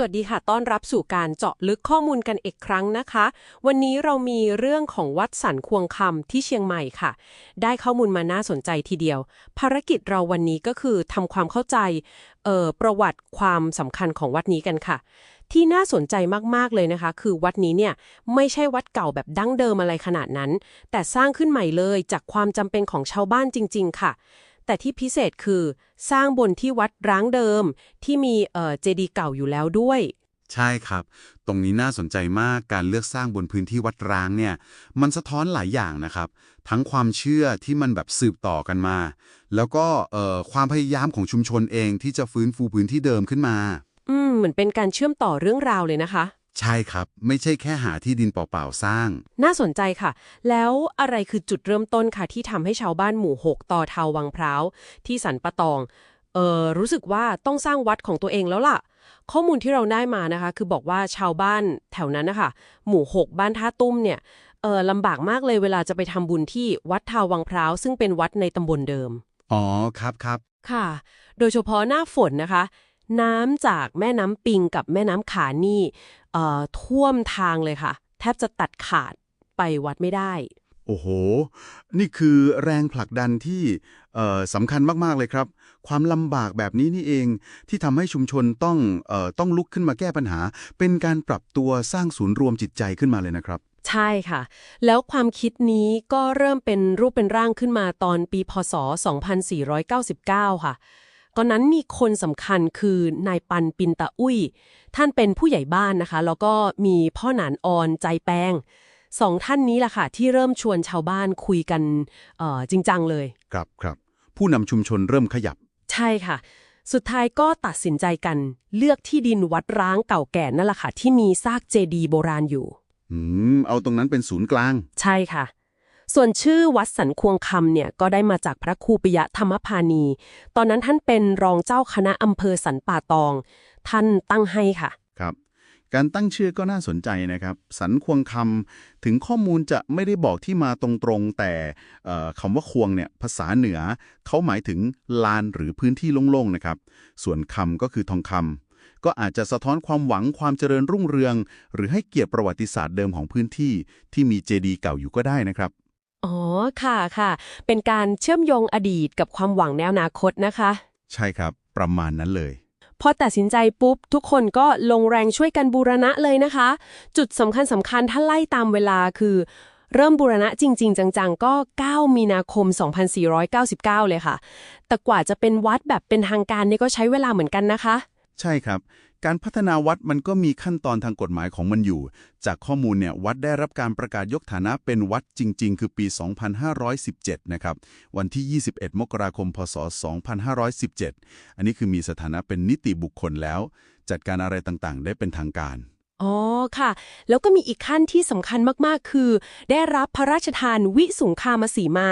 สวัสดีค่ะ ต้อนรับสู่การเจาะลึกข้อมูลกันอีกครั้งนะคะ วันนี้เรามีเรื่องของวัดสันควงคำที่เชียงใหม่ค่ะ ได้ข้อมูลมาน่าสนใจทีเดียว ภารกิจเราวันนี้ก็คือทำความเข้าใจเอ่อประวัติความสำคัญของวัดนี้กันค่ะ ที่น่าสนใจมาก ๆ เลยนะคะ คือวัดนี้เนี่ยไม่ใช่วัดเก่าแบบดั้งเดิมอะไรขนาดนั้น แต่สร้างขึ้นใหม่เลยจากความจำเป็นของชาวบ้านจริง ๆ ค่ะ แต่ที่พิเศษคือสร้างบนที่วัดร้างเดิม ที่มีเอ่อเจดีย์เก่าอยู่แล้วด้วย ใช่ครับ ตรงนี้น่าสนใจมากการเลือกสร้างบนพื้นที่วัดร้างเนี่ย มันสะท้อนหลายอย่างนะครับ ทั้งความเชื่อที่มันแบบสืบต่อกันมา แล้วก็เอ่อความพยายามของชุมชนเองที่จะฟื้นฟูพื้นที่เดิมขึ้นมา อืมเหมือนเป็นการเชื่อมต่อเรื่องราวเลยนะคะ ใช่ครับ ไม่ใช่แค่หาที่ดินเปล่าๆสร้าง น่าสนใจค่ะ แล้วอะไรคือจุดเริ่มต้นค่ะ ที่ทำให้ชาวบ้านหมู่ 6 ต่อเทาวังพร้าวที่สันปะตองเออรู้สึกว่าต้องสร้างวัดของตัวเองแล้วล่ะ ข้อมูลที่เราได้มานะคะ คือบอกว่าชาวบ้านแถวนั้นนะคะหมู่ 6 บ้านท่าตุ้มเนี่ยเออลำบากมากเลยเวลาจะไปทำบุญที่วัดเทาวังพร้าวซึ่งเป็นวัดในตำบลเดิม อ๋อครับครับค่ะ โดยเฉพาะหน้าฝนนะคะ น้ำจากแม่น้ำปิงกับแม่น้ำขานี่เอ่อ ท่วมทางเลยค่ะ แทบจะตัดขาดไปวัดไม่ได้ โอ้โห นี่คือแรงผลักดันที่เอ่อสำคัญมาก ๆ เลยครับ ความลำบากแบบนี้นี่เองที่ทำให้ชุมชนต้องเอ่อต้องลุกขึ้นมาแก้ปัญหา เป็นการปรับตัวสร้างศูนย์รวมจิตใจขึ้นมาเลยนะครับใช่ค่ะ แล้วความคิดนี้ก็เริ่มเป็นรูปเป็นร่างขึ้นมาตอนปีพศ 2499 ค่ะ ตอนนั้นมีคนสำคัญคือนายปันปินตะอุ้ย ท่านเป็นผู้ใหญ่บ้านนะคะ แล้วก็มีพ่อหนานออนใจแปงสองท่านนี้แหละค่ะ ที่เริ่มชวนชาวบ้านคุยกันเอ่อจริงจังเลย ครับครับ ผู้นำชุมชนเริ่มขยับ ใช่ค่ะ สุดท้ายก็ตัดสินใจกันเลือกที่ดินวัดร้างเก่าแก่นั่นแหละค่ะ ที่มีซากเจดีย์โบราณอยู่ อืม เอาตรงนั้นเป็นศูนย์กลาง ใช่ค่ะ ส่วนชื่อวัดสันควงคำเนี่ยก็ได้มาจากพระครูปิยะธรรมพานี ตอนนั้นท่านเป็นรองเจ้าคณะอำเภอสันป่าตอง ท่านตั้งให้ค่ะ ครับ การตั้งชื่อก็น่าสนใจนะครับ สันควงคำถึงข้อมูลจะไม่ได้บอกที่มาตรงๆ แต่คำว่าควงเนี่ยภาษาเหนือเขาหมายถึงลานหรือพื้นที่โล่งๆนะครับ ส่วนคำก็คือทองคำก็อาจจะสะท้อนความหวังความเจริญรุ่งเรือง หรือให้เกียรติประวัติศาสตร์เดิมของพื้นที่ ที่มีเจดีย์เก่าอยู่ก็ได้นะครับ อ๋อ ค่ะค่ะ เป็นการเชื่อมโยงอดีตกับความหวังในอนาคตนะคะ ใช่ครับ ประมาณนั้นเลย พอตัดสินใจปุ๊บ ทุกคนก็ลงแรงช่วยกันบูรณะเลยนะคะ จุดสำคัญสำคัญถ้าไล่ตามเวลาคือ เริ่มบูรณะจริง ๆ จัง ๆ ก็ 9 มีนาคม 2499 เลยค่ะ แต่กว่าจะเป็นวัดแบบเป็นทางการเนี่ยก็ใช้เวลาเหมือนกันนะคะ ใช่ครับ การพัฒนาวัดมันก็มีขั้นตอนทางกฎหมายของมันอยู่ จากข้อมูลเนี่ยวัดได้รับการประกาศยกฐานะเป็นวัดจริง ๆ คือปี 2517 นะครับ วันที่ 21 มกราคม พศ 2517 อันนี้คือมีสถานะเป็นนิติบุคคลแล้ว จัดการอะไรต่างๆ ได้เป็นทางการ อ๋อค่ะ แล้วก็มีอีกขั้นที่สำคัญมากๆ คือ ได้รับพระราชทานวิสุงคามสีมา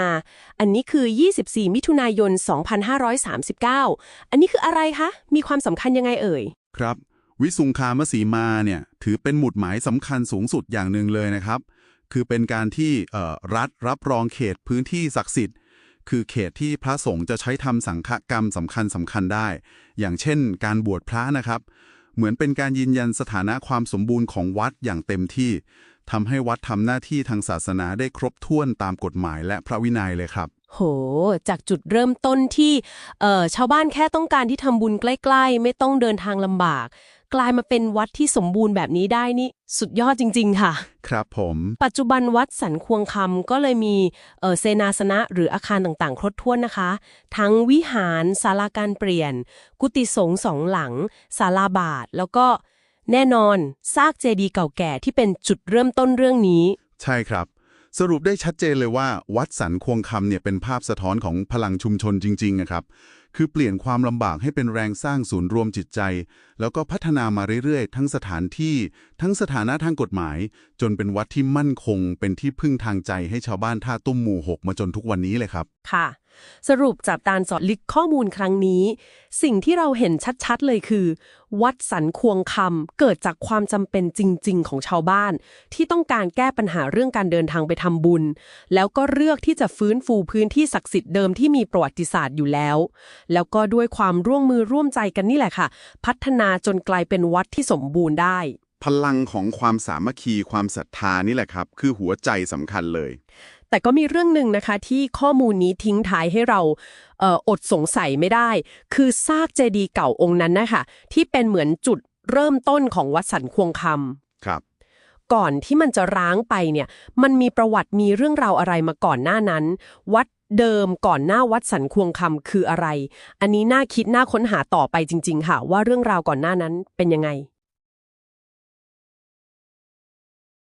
อันนี้คือ 24 มิถุนายน 2539 อันนี้คืออะไรคะ มีความสำคัญยังไงเอ่ย ครับ วิสุงคามสีมาเนี่ยถือเป็นหมุดหมายสำคัญสูงสุดอย่างหนึ่งเลยนะครับ คือเป็นการที่รัฐรับรองเขตพื้นที่ศักดิ์สิทธิ์ คือเขตที่พระสงฆ์จะใช้ทำสังฆกรรมสำคัญสำคัญได้ อย่างเช่น การบวชพระนะครับ เหมือนเป็นการยืนยันสถานะความสมบูรณ์ของวัดอย่างเต็มที่ทำให้วัดทำหน้าที่ทางศาสนาได้ครบถ้วนตามกฎหมายและพระวินัยเลยครับ โห จากจุดเริ่มต้นที่เอ่อชาวบ้านแค่ต้องการที่ทำบุญใกล้ๆ ไม่ต้องเดินทางลำบาก กลายมาเป็นวัดที่สมบูรณ์แบบนี้ได้นี่ สุดยอดจริง ๆ ค่ะ ครับผม ปัจจุบันวัดสันควงคำก็เลยมีเอ่อเซนาสนะหรืออาคารต่างๆ ครบถ้วนนะคะ ทั้งวิหารศาลาการเปลี่ยน กุฏิสงฆ์สองหลังศาลาบาท แล้วก็แน่นอนซากเจดีย์เก่าแก่ที่เป็นจุดเริ่มต้นเรื่องนี้ ใช่ครับ สรุปได้ชัดเจนเลยว่า วัดสันควงคำเนี่ยเป็นภาพสะท้อนของพลังชุมชนจริงๆนะครับ คือเปลี่ยนความลำบากให้เป็นแรงสร้างศูนย์รวมจิตใจ แล้วก็พัฒนามาเรื่อยๆ ทั้งสถานที่ ทั้งสถานะทางกฎหมาย จนเป็นวัดที่มั่นคง เป็นที่พึ่งทางใจให้ชาวบ้านท่าตุ้มหมู่หกมาจนทุกวันนี้เลยครับ ค่ะ สรุปจากการสอดลึกข้อมูลครั้งนี้ สิ่งที่เราเห็นชัดๆ เลยคือ วัดสันควงคำเกิดจากความจำเป็นจริง ๆ ของชาวบ้าน ที่ต้องการแก้ปัญหาเรื่องการเดินทางไปทำบุญ แล้วก็เลือกที่จะฟื้นฟูพื้นที่ศักดิ์สิทธิ์เดิมที่มีประวัติศาสตร์อยู่แล้วแล้วก็ด้วยความร่วมมือร่วมใจกันนี่แหละค่ะ พัฒนานาจนกลายเป็นวัดที่สมบูรณ์ได้ พลังของความสามัคคีความศรัทธานี่แหละครับ คือหัวใจสำคัญเลย แต่ก็มีเรื่องหนึ่งนะคะ ที่ข้อมูลนี้ทิ้งท้ายให้เราเอ่ออดสงสัยไม่ได้ คือซากเจดีย์เก่าองค์นั้นนะคะที่เป็นเหมือนจุดเริ่มต้นของวัดสันควงคำครับก่อนที่มันจะร้างไปเนี่ย มันมีประวัติมีเรื่องราวอะไรมาก่อนหน้านั้น วัด เดิมก่อนหน้าวัดสันควงคำคืออะไร อันนี้น่าคิดน่าค้นหาต่อไปจริง ๆ ค่ะ ว่าเรื่องราวก่อนหน้านั้นเป็นยังไง